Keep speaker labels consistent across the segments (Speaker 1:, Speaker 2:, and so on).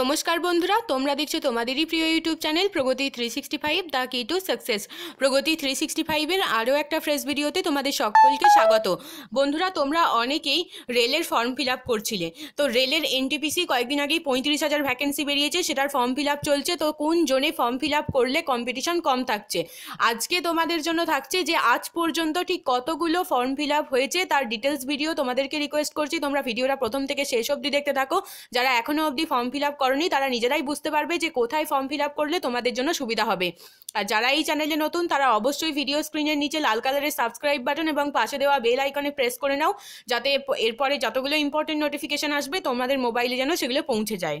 Speaker 1: নমস্কার বন্ধুরা, তোমরা দেখছ তোমাদেরই প্রিয় YouTube channel Pragati three sixty five the key to success Pragati three sixty ফাইভের আরও একটা ফ্রেশ ভিডিওতে তোমাদের সকলকে স্বাগত। বন্ধুরা, তোমরা অনেকেই রেলের ফর্ম ফিল আপ করছিলে। তো রেলের এনটিপিসি কয়েকদিন আগেই পঁয়ত্রিশ হাজার ভ্যাকেন্সি বেরিয়েছে, সেটার ফর্ম ফিল আপ চলছে। তো কোন জোনে ফর্ম ফিল আপ করলে কম্পিটিশন কম থাকছে? আজকে তোমাদের জন্য থাকছে যে, আজ পর্যন্ত ঠিক কতগুলো ফর্ম ফিল আপ হয়েছে, তার ডিটেলস ভিডিও তোমাদেরকে রিকোয়েস্ট করছি। তোমরা ভিডিওটা প্রথম থেকে শেষ অবধি দেখতে থাকো। যারা এখনও অবধি ফর্ম ফিল আপ করনি, তারা নিজেরাই বুঝতে পারবে যে কোথায় ফর্ম ফিল করলে তোমাদের জন্য সুবিধা হবে। আর যারা এই চ্যানেলে নতুন, তারা অবশ্যই ভিডিও স্ক্রিনের নিচে লাল কালারের সাবস্ক্রাইব বাটন এবং পাশে দেওয়া বেল আইকনে প্রেস করে নাও, যাতে এরপরে যতগুলো ইম্পর্টেন্ট নোটিফিকেশন আসবে, তোমাদের মোবাইলে যেন সেগুলো পৌঁছে যায়।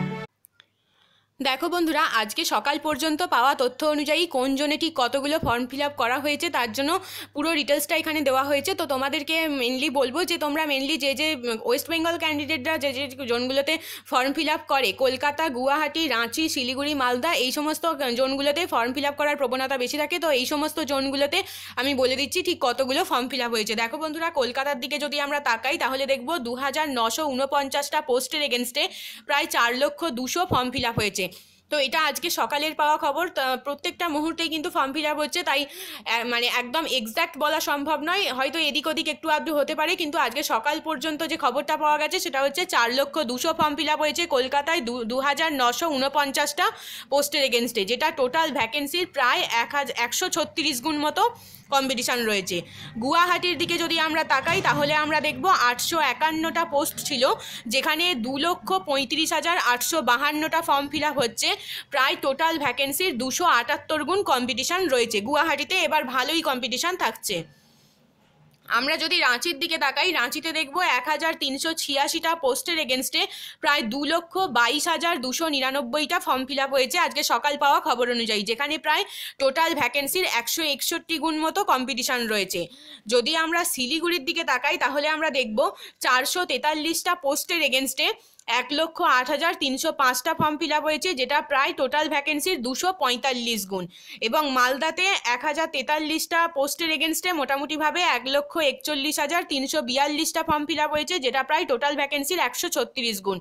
Speaker 1: দেখো বন্ধুরা, আজকে সকাল পর্যন্ত পাওয়া তথ্য অনুযায়ী কোন জনে ঠিক কতগুলো ফর্ম ফিল করা হয়েছে তার জন্য পুরো ডিটেলসটা এখানে দেওয়া হয়েছে। তো তোমাদেরকে মেনলি বলব যে তোমরা মেনলি যে যে ওয়েস্ট বেঙ্গল ক্যান্ডিডেটরা যে যে জোনগুলোতে ফর্ম ফিল করে, কলকাতা, গুয়াহাটি, রাঁচি, শিলিগুড়ি, মালদা, এই সমস্ত জোনগুলোতে ফর্ম ফিল করার প্রবণতা বেশি থাকে। তো এই সমস্ত জোনগুলোতে আমি বলে দিচ্ছি ঠিক কতগুলো ফর্ম ফিল হয়েছে। দেখো বন্ধুরা, কলকাতার দিকে যদি আমরা তাকাই, তাহলে দেখব দু হাজার নশো উনপঞ্চাশটা পোস্টের এগেনস্টে প্রায় চার লক্ষ দুশো ফর্ম ফিল আপ হয়েছে তো এটা আজকে সকালের পাওয়া খবর। প্রত্যেকটা মুহূর্তেই কিন্তু ফর্ম ফিল হচ্ছে, তাই মানে একদম এক্স্যাক্ট বলা সম্ভব নয়। হয়তো এদিক ওদিক একটু আধটু হতে পারে, কিন্তু আজকে সকাল পর্যন্ত যে খবরটা পাওয়া গেছে, সেটা হচ্ছে চার লক্ষ দুশো ফর্ম ফিল হয়েছে কলকাতায় দু হাজার নশো উনপঞ্চাশটা পোস্টের এগেনস্টে যেটা টোটাল ভ্যাকেন্সির প্রায় এক হাজার একশো ছত্রিশ গুণ মতো কম্পিটিশান রয়েছে। গুয়াহাটির দিকে যদি আমরা তাকাই, তাহলে আমরা দেখব আটশো একান্নটা পোস্ট ছিল, যেখানে দু লক্ষ পঁয়ত্রিশ হাজার আটশো বাহান্নটা ফর্ম ফিল হচ্ছে। প্রায় টোটাল ভ্যাকেন্সির দুশো আটাত্তর গুণ কম্পিটিশান রয়েছে। গুয়াহাটিতে এবার ভালোই কম্পিটিশান থাকছে। আমরা যদি রাঁচির দিকে তাকাই, রাঁচিতে দেখব এক হাজার তিনশো ছিয়াশিটা পোস্টের এগেনস্টে প্রায় দু লক্ষ বাইশ হাজার দুশো নিরানব্বইটা ফর্ম ফিল আপ হয়েছে আজকে সকাল পাওয়া খবর অনুযায়ী, যেখানে প্রায় টোটাল ভ্যাকেন্সির একশো একষট্টি গুণ মতো কম্পিটিশান রয়েছে। যদি আমরা শিলিগুড়ির দিকে তাকাই, তাহলে আমরা দেখব চারশো তেতাল্লিশটা পোস্টের এগেনস্টে এক লক্ষ আট হাজার তিনশো পাঁচটা ফর্ম ফিল আপ হয়েছে, যেটা প্রায় টোটাল ভ্যাকেন্সির দুশো পঁয়তাল্লিশ গুণ। এবং মালদাতে এক হাজার তেতাল্লিশটা পোস্টের এগেনস্টে মোটামুটিভাবে এক লক্ষ একচল্লিশ হাজার তিনশো বিয়াল্লিশটা ফর্ম ফিল আপ হয়েছে, যেটা প্রায় টোটাল ভ্যাকেন্সির একশো ছত্রিশ গুণ।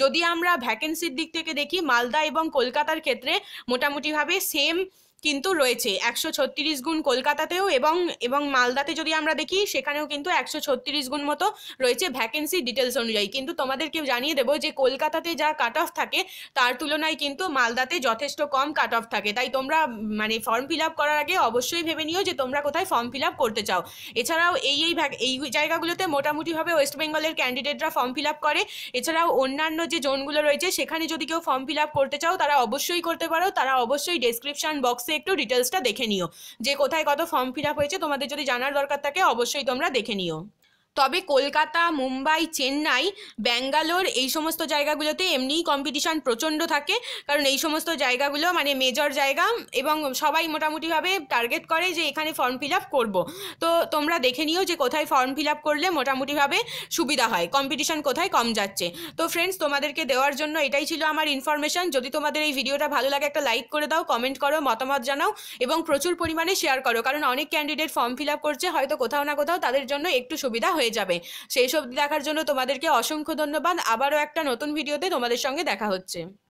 Speaker 1: যদি আমরা ভ্যাকেন্সির দিক থেকে দেখি, মালদা এবং কলকাতার ক্ষেত্রে মোটামুটিভাবে সেম কিন্তু রয়েছে। একশো ছত্রিশ গুণ কলকাতাতেও এবং এবং মালদাতে যদি আমরা দেখি, সেখানেও কিন্তু একশো ছত্রিশ গুণ মতো রয়েছে ভ্যাকেন্সি ডিটেলস অনুযায়ী। কিন্তু তোমাদেরকে জানিয়ে দেবো যে, কলকাতাতে যা কাট অফ থাকে, তার তুলনায় কিন্তু মালদাতে যথেষ্ট কম কাট অফ থাকে। তাই তোমরা মানে ফর্ম ফিল আপ করার আগে অবশ্যই ভেবে নিও যে, তোমরা কোথায় ফর্ম ফিল আপ করতে চাও। এছাড়াও এই এই এই জায়গাগুলোতে মোটামুটিভাবে ওয়েস্ট বেঙ্গলের ক্যান্ডিডেটরা ফর্ম ফিল আপ করে। এছাড়াও অন্যান্য যে জোনগুলো রয়েছে, সেখানে যদি কেউ ফর্ম ফিল আপ করতে চাও, তারা অবশ্যই করতে পারো। তারা অবশ্যই ডেসক্রিপশন বক্সে একটু ডিটেলসটা দেখে নিও। যে কোথায় কত ফর্ম ফিল হয়েছে তোমাদের যদি জানার দরকার থাকে অবশ্যই তোমরা দেখে নিও। তবে কলকাতা, মুম্বাই, চেন্নাই, ব্যাঙ্গালোর এই সমস্ত জায়গাগুলোতে এমনিই কম্পিটিশান প্রচণ্ড থাকে। কারণ এই সমস্ত জায়গাগুলো মানে মেজর জায়গা এবং সবাই মোটামুটিভাবে টার্গেট করে যে এখানে ফর্ম ফিল আপ করব। তো তোমরা দেখে নিও যে কোথায় ফর্ম ফিল আপ করলে মোটামুটিভাবে সুবিধা হয়। কম্পিটিশান কোথায় কম যাচ্ছে। তো ফ্রেন্ডস তোমাদেরকে দেওয়ার জন্য এটাই ছিল আমার ইনফরমেশন যদি তোমাদের এই ভিডিওটা ভালো লাগে একটা লাইক করে দাও কমেন্ট করো, মতামত জানাও এবং প্রচুর পরিমাণে শেয়ার করো। কারণ অনেক ক্যান্ডিডেট ফর্ম ফিল আপ করছে, হয়তো কোথাও না কোথাও তাদের জন্য একটু সুবিধা হয়ে যাবে। সেই সব দেখার জন্য তোমাদেরকে অসংখ্য ধন্যবাদ। আবারও একটা নতুন ভিডিওতে তোমাদের সঙ্গে দেখা হচ্ছে।